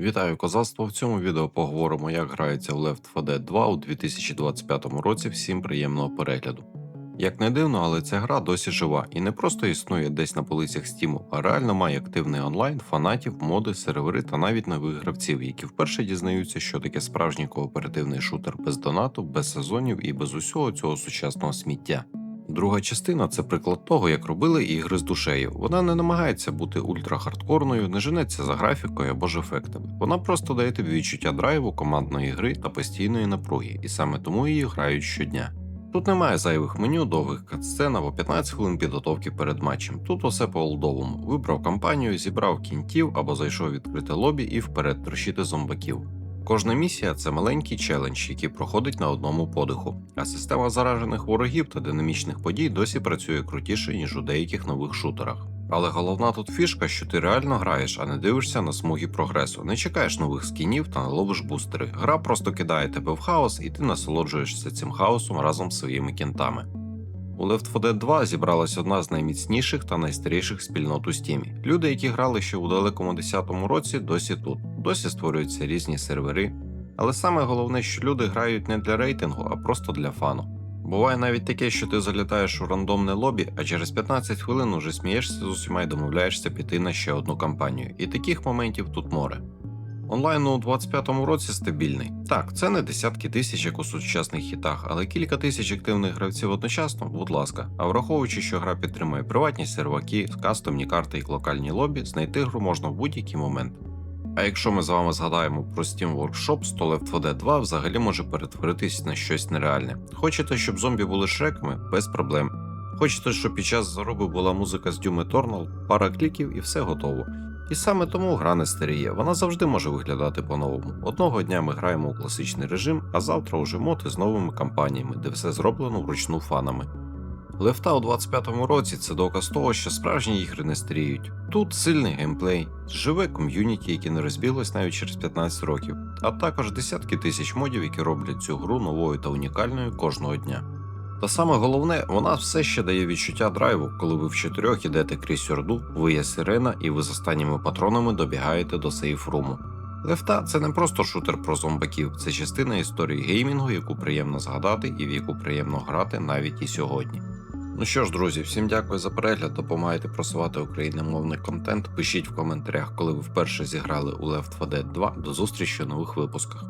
Вітаю козацтво! В цьому відео поговоримо, як грається в Left 4 Dead 2 у 2025 році. Всім приємного перегляду. Як не дивно, але ця гра досі жива і не просто існує десь на полицях Steam, а реально має активний онлайн, фанатів, моди, сервери та навіть нових гравців, які вперше дізнаються, що таке справжній кооперативний шутер без донату, без сезонів і без усього цього сучасного сміття. Друга частина це приклад того, як робили ігри з душею. Вона не намагається бути ультрахардкорною, не женеться за графікою або ж ефектами. Вона просто дає тобі відчуття драйву, командної гри та постійної напруги, і саме тому її грають щодня. Тут немає зайвих меню, довгих катсцен або 15 хвилин підготовки перед матчем. Тут усе по олдовому. Вибрав кампанію, зібрав кінтів або зайшов відкрите лобі і вперед трощити зомбаків. Кожна місія це маленький челендж, який проходить на одному подиху. А система заражених ворогів та динамічних подій досі працює крутіше, ніж у деяких нових шутерах. Але головна тут фішка, що ти реально граєш, а не дивишся на смуги прогресу, не чекаєш нових скінів та не ловиш бустери. Гра просто кидає тебе в хаос, і ти насолоджуєшся цим хаосом разом з своїми кінтами. У Left 4 Dead 2 зібралась одна з найміцніших та найстаріших спільнот у стімі. Люди, які грали ще у далекому 10-му році, досі тут, досі створюються різні сервери. Але саме головне, що люди грають не для рейтингу, а просто для фану. Буває навіть таке, що ти залітаєш у рандомне лобі, а через 15 хвилин уже смієшся з усіма і домовляєшся піти на ще одну кампанію. І таких моментів тут море. Онлайн у 25-му році стабільний. Так, це не десятки тисяч, як у сучасних хітах, але кілька тисяч активних гравців одночасно, будь ласка. А враховуючи, що гра підтримує приватні серваки, кастомні карти і локальні лобі, знайти гру можна в будь-який момент. А якщо ми з вами згадаємо про Steam Workshops, то Left 4 Dead 2 взагалі може перетворитись на щось нереальне. Хочете, щоб зомбі були шреками? Без проблем. Хочете, щоб під час зароби була музика з Doom Eternal, пара кліків і все готово. І саме тому гра не старіє, вона завжди може виглядати по-новому. Одного дня ми граємо у класичний режим, а завтра уже моти з новими кампаніями, де все зроблено вручну фанами. Лефта у 25-му році це доказ того, що справжні ігри не старіють. Тут сильний геймплей, живе ком'юніті, яке не розбіглось навіть через 15 років, а також десятки тисяч модів, які роблять цю гру новою та унікальною кожного дня. Та саме головне, вона все ще дає відчуття драйву, коли ви в чотирьох ідете крізь орду, ви є сирена, і ви з останніми патронами добігаєте до сейфруму. Лефта це не просто шутер про зомбаків, це частина історії геймінгу, яку приємно згадати і в яку приємно грати навіть і сьогодні. Ну що ж, друзі, всім дякую за перегляд. Допомагайте просувати україномовний контент. Пишіть в коментарях, коли ви вперше зіграли у Left 4 Dead 2. До зустрічі у нових випусках.